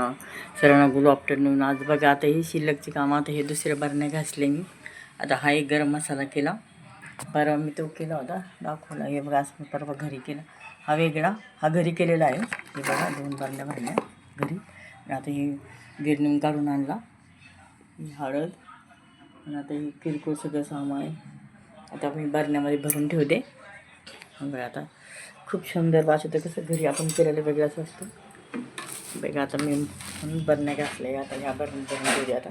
हां सर्वांना good afternoon आज बघा आता ही शिल्लकची कामं आता हे दुसऱ्या बरण्या घासले मी. आता हा एक गरम मसाला केला. परवा मी तो केला होता दाखवला. हे बघा असं मी परवा घरी केला. हा वेगळा हा घरी केलेला आहे. हे बघा दोन बरण्या भरल्या घरी. आता हे गिरणीहून काढून आणला. ही हळद. आणि आता हे किरकोळ सगळं सामान आहे. आता मी बरण्यामध्ये भरून ठेवते. बघा आता खूप सुंदर वाचतं कसं घरी आपण केलेलं वेगळंच असतं. बघा आता मी म्हणून बरण्या घातल्या आता ह्या बरण भरून ठेवते आता.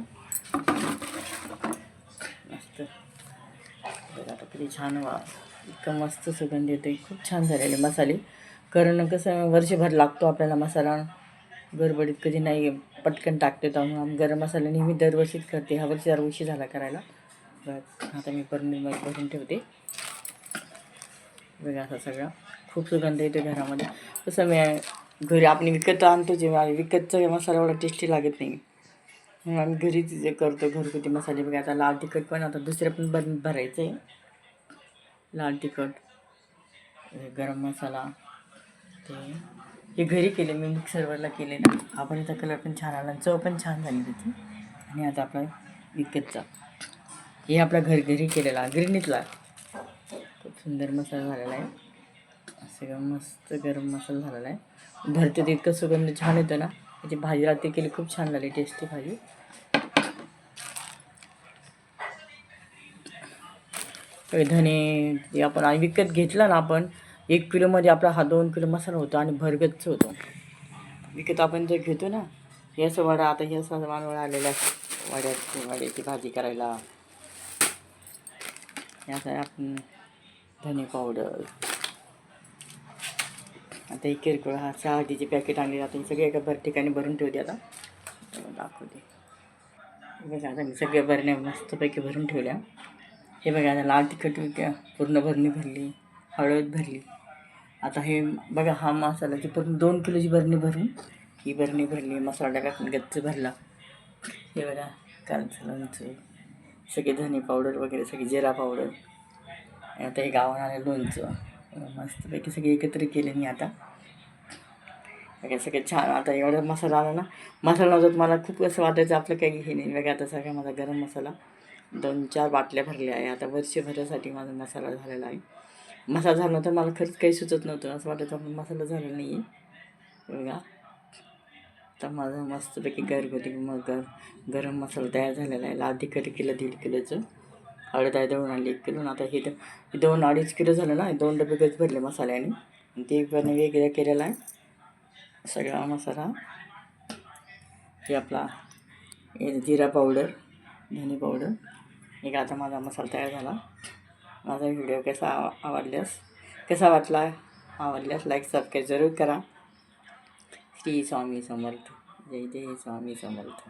मस्त. बघा आता किती छान वा इतकं मस्त सुगंध येतो खूप छान झालेले मसाले. कारण कसं वर्षभर लागतो आपल्याला मसाला. गडबडीत कधी नाही पटकन टाकते त्यामुळे गरम मसाला नेहमी दरवर्षीच करते. ह्या वर्षी जरा उशी झाला करायला. आता मी बरणीमध्ये भरून ठेवते. बघा असा सगळा. खूप सुगंध येतो घरामध्ये. तसं मी घरी आपण विकत आणतो जेव्हा विकतचा मसाला एवढा टेस्टी लागत नाही. म्हणून आम्ही घरीच जे करतो घरगुती मसाले. बघा आता लाल तिखट पण आता दुसऱ्या पण बन भरायचं आहे लाल तिखट गरम मसाला ते. हे घरी केले मी मिक्सरवरला केले ना. आपण याचा कलर पण छान आला चव पण छान झाली त्याची. आणि आता आपला विकतचा. हे आपला घर घरी केलेला गिरणीतला खूप सुंदर मसाला झालेला आहे. सगळं मस्त गरम मसाला झालेला आहे. भरते ते इतकं सुगंध छान येतो ना. त्याची भाजी रात्री केली खूप छान झाली टेस्टी भाजी. धने जे आपण आणि विकत घेतला ना आपण एक किलोमध्ये आपला हा दोन किलो मसाला होतो आणि भरगतच होतो. विकत आपण जे घेतो ना हे असं वडा आता हे असं मानवडा आलेला आहे. वड्याची वड्याची भाजी करायला. याचा आपण धने पावडर आता एक किरकोळ हा चहाटीचे पॅकेट आणले आता हे सगळे एका भर ठिकाणी भरून ठेवते आता. दाखवते बघा आता मी सगळ्या भरण्या मस्तपैकी भरून ठेवल्या. हे बघा आता लाल तिखट पूर्ण भरणी भरली हळद भरली. आता हे बघा हा मसाल्याची पूर्ण दोन किलोची भरणी भरून ही भरणी भरली मसाला टाकून गच्च भरला. हे बघा कांचं लोणचं सगळे धने पावडर वगैरे सगळी जिरा पावडर आता हे गावाला लोणचं. मस्तपैकी सगळे एकत्र केले मी आता. बघा सगळे छान. आता एवढा मसाला आला ना मसाला नव्हता मला खूप असं वाटायचं आपलं काही हे नाही. वेगळा आता सगळा माझा गरम मसाला. दोन चार बाटल्या भरल्या आहे. आता वर्षभरासाठी माझा मसाला झालेला आहे. मसाला झाला नव्हता मला खरंच काही सुचत नव्हतं. असं वाटायचं आपण मसाला झालेला नाही आहे बघा. तर माझा मस्तपैकी घरगुती मग गर गरम मसाला तयार झालेला आहे. अधिक कधी किलो दीड किलोचं. हळद आहे दळून आणली एक किलो. आता हे दोन अडीच किलो झालं ना दोन डबे गज भरले मसाल्याने. आणि ते पण वेगळं केलेला आहे. सगळा मसाला. हे आपला जिरा पावडर धने पावडर एक आता माझा मसाला तयार झाला. माझा व्हिडिओ कसा आव- आवडल्यास कसा वाटला आवडल्यास लाईक सबस्क्राईब जरूर करा. श्री स्वामी समर्थ. जय जय स्वामी समर्थ.